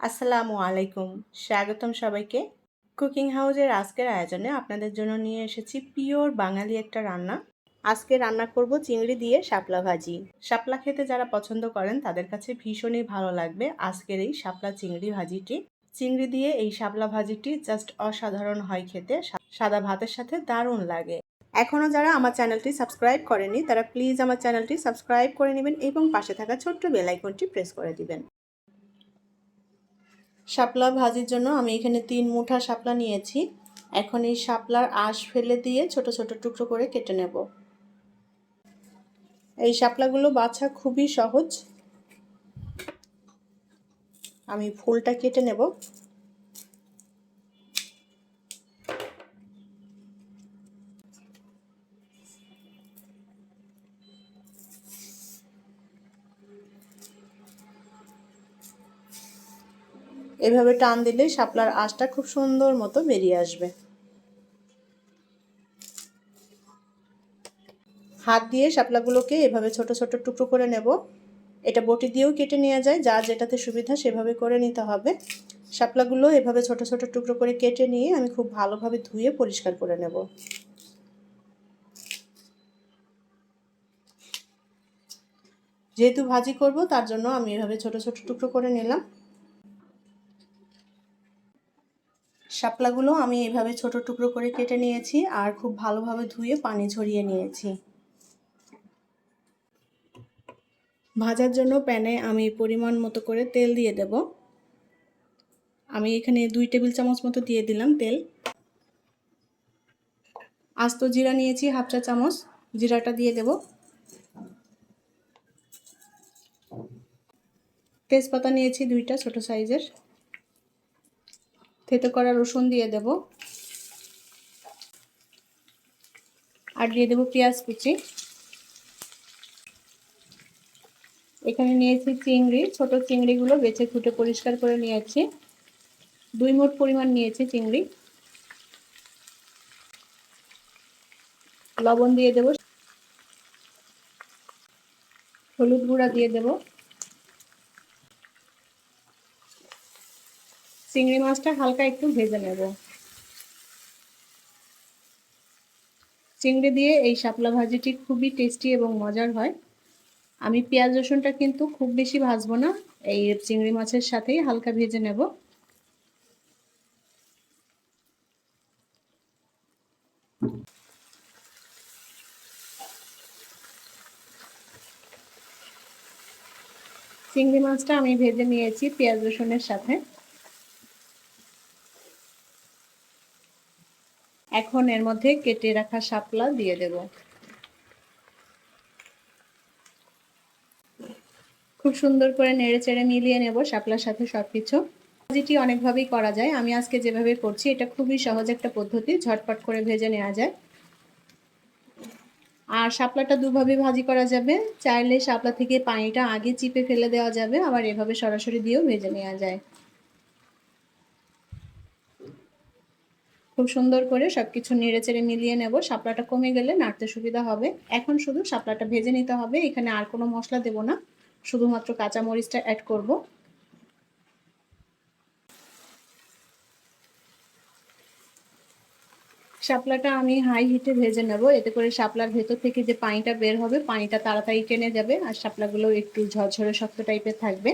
আসসালামু আলাইকুম। স্বাগতম সবাইকে। কুকিং হাউসের আজকের আয়োজনে আপনাদের জন্য নিয়ে এসেছি পিওর বাঙালি একটা রান্না। আজকে রান্না করব চিংড়ি দিয়ে শাপলা ভাজি। শাপলা খেতে যারা পছন্দ করেন, তাদের কাছে ভীষণই ভালো লাগবে আজকের এই শাপলা চিংড়ি ভাজিটি। চিংড়ি দিয়ে এই শাপলা ভাজিটি জাস্ট অসাধারণ হয় খেতে। সাদা ভাতের সাথে দারুণ লাগে। এখনও যারা আমার চ্যানেলটি সাবস্ক্রাইব করেনি তারা প্লিজ আমার চ্যানেলটি সাবস্ক্রাইব করে নেবেন এবং পাশে থাকা ছোট্ট বেলাইকনটি প্রেস করে দিবেন। শাপলা ভাজির জন্য আমি এখানে তিন মুঠা শাপলা নিয়েছি। এখন এই শাপলার আঁশ ফেলে দিয়ে ছোট ছোট টুকরো করে কেটে নেব। এই শাপলাগুলো বাছা খুবই সহজ। আমি ফুলটা কেটে নেব। এভাবে টান দিলে শাপলার আঁশটা খুব সুন্দর মতো বেরিয়ে আসবে। হাত দিয়ে শাপলাগুলোকে এভাবে ছোট ছোট টুকরো করে নেব। এটা বটি দিয়েও কেটে নেওয়া যায়, যা যেটাতে সুবিধা সেভাবে করে নিতে হবে। শাপলাগুলো এভাবে ছোট ছোট টুকরো করে কেটে নিয়ে আমি খুব ভালোভাবে ধুয়ে পরিষ্কার করে নেব। যেহেতু ভাজি করব, তার জন্য আমি এভাবে ছোট ছোট টুকরো করে নিলাম। শাপলাগুলো আমি এভাবে ছোট টুকরো করে কেটে নিয়েছি আর খুব ভালোভাবে ধুয়ে পানি ঝরিয়ে নিয়েছি। ভাজার জন্য প্যানে আমি পরিমাণ মতো করে তেল দিয়ে দেব। আমি এখানে দুই টেবিল চামচ মতো দিয়ে দিলাম তেল। আস্ত জিরা নিয়েছি হাফ চা চামচ, জিরাটা দিয়ে দেব। তেজপাতা নিয়েছি দুইটা ছোট সাইজের। থেতো করা রসুন দিয়ে দেব। আর দিয়ে দেব পেঁয়াজ কুচি। এখানে নিয়েছি চিংড়ি, ছোট চিংড়িগুলো বেছে খুঁটে পরিষ্কার করে নিয়েছি। দুই মোট পরিমাণ নিয়েছি চিংড়ি। লবণ দিয়ে দেব। হলুদ গুঁড়া দিয়ে দেব। চিংড়ি মাছটা হালকা একটু ভেজে নেব। চিংড়ি দিয়ে এই শাপলা ভাজিটি খুবই টেস্টি এবং মজার হয়। আমি পেঁয়াজ রসুনটা কিন্তু খুব বেশি ভাজবো না, এই চিংড়ি মাছের সাথেই হালকা ভেজে নেব। চিংড়ি মাছটা আমি ভেজে নিয়েছি পেঁয়াজ রসুনের সাথে। এখন এর মধ্যে কেটে রাখা শাপলা দিয়ে দেব। খুব সুন্দর করে নেড়ে চেড়ে মিলিয়ে নেব শাপলার সাথে সব কিছু ভাজিটি অনেকভাবেই করা যায়। আমি আজকে যেভাবে করছি, এটা খুবই সহজ একটা পদ্ধতি, ঝটপট করে ভেজে নেওয়া যায়। আর শাপলাটা দুভাবে ভাজি করা যাবে। চাইলে শাপলা থেকে পানিটা আগে চিপে ফেলে দেওয়া যাবে, আবার এভাবে সরাসরি দিয়েও ভেজে নেওয়া যায়। খুব সুন্দর করে সব কিছু নেড়ে চেড়ে মিলিয়ে নেব। শাপলাটা কমে গেলে নাড়তে সুবিধা হবে। এখন শুধু শাপলাটা ভেজে নিতে হবে। এখানে আর কোনো মশলা দেব না। শুধুমাত্র কাঁচা মরিচটা অ্যাড করব। শাপলাটা আমি হাই হিটে ভেজে নেব। এতে করে শাপলার ভেতর থেকে যে পানিটা বের হবে, পানিটা তাড়াতাড়ি টেনে যাবে। আর শাপলাগুলো একটু ঝরঝরে শক্ত টাইপের থাকবে।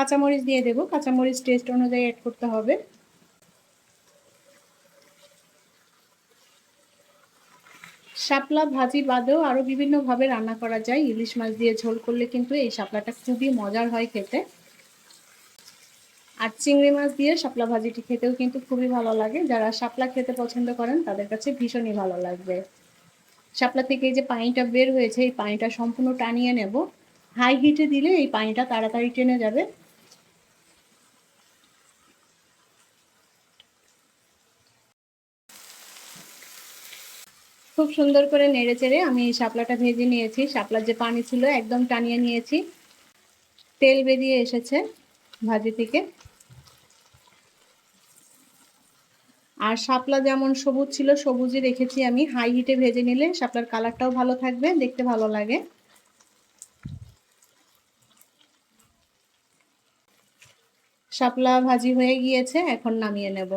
কাঁচামরিচ দিয়ে দেবো। কাঁচামরিচ টেস্ট অনুযায়ী অ্যাড করতে হবে। শাপলা, ভাজি বাদেও আরও বিভিন্নভাবে রান্না করা যায়। ইলিশ মাছ দিয়ে ঝোল করলে কিন্তু এই শাপলাটা খুবই মজার হয় খেতে। আর চিংড়ি মাছ দিয়ে শাপলা ভাজিটি খেতেও কিন্তু খুবই ভালো লাগে। যারা শাপলা খেতে পছন্দ করেন, তাদের কাছে ভীষণই ভালো লাগবে। শাপলা থেকে এই যে পানিটা বের হয়েছে, এই পানিটা সম্পূর্ণ টানিয়ে নেব। হাই হিটে দিলে এই পানিটা তাড়াতাড়ি টেনে যাবে। খুব সুন্দর করে নেড়ে চেড়ে আমি শাপলাটা ভেজে নিয়েছি। শাপলার যে পানি ছিল একদম টানিয়ে নিয়েছি। তেল বেরিয়ে এসেছে ভাজি থেকে। আর শাপলা যেমন সবুজ ছিল, সবুজই রেখেছি আমি। হাই হিটে ভেজে নিলে শাপলার কালারটাও ভালো থাকবে, দেখতে ভালো লাগে। শাপলা ভাজি হয়ে গিয়েছে, এখন নামিয়ে নেব।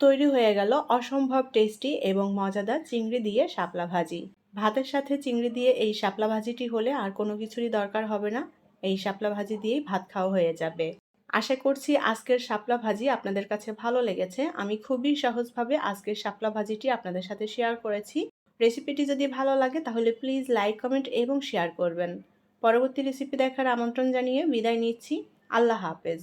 তৈরি হয়ে গেল অসম্ভব টেস্টি এবং মজাদার চিংড়ি দিয়ে শাপলা ভাজি। ভাতের সাথে চিংড়ি দিয়ে এই শাপলা ভাজিটি হলে আর কোনো কিছুরই দরকার হবে না। এই শাপলা ভাজি দিয়েই ভাত খাওয়া হয়ে যাবে। আশা করছি আজকের শাপলা ভাজি আপনাদের কাছে ভালো লেগেছে। আমি খুবই সহজভাবে আজকের শাপলা ভাজিটি আপনাদের সাথে শেয়ার করেছি। রেসিপিটি যদি ভালো লাগে তাহলে প্লিজ লাইক কমেন্ট এবং শেয়ার করবেন। পরবর্তী রেসিপি দেখার আমন্ত্রণ জানিয়ে বিদায় নিচ্ছি। আল্লাহ হাফেজ।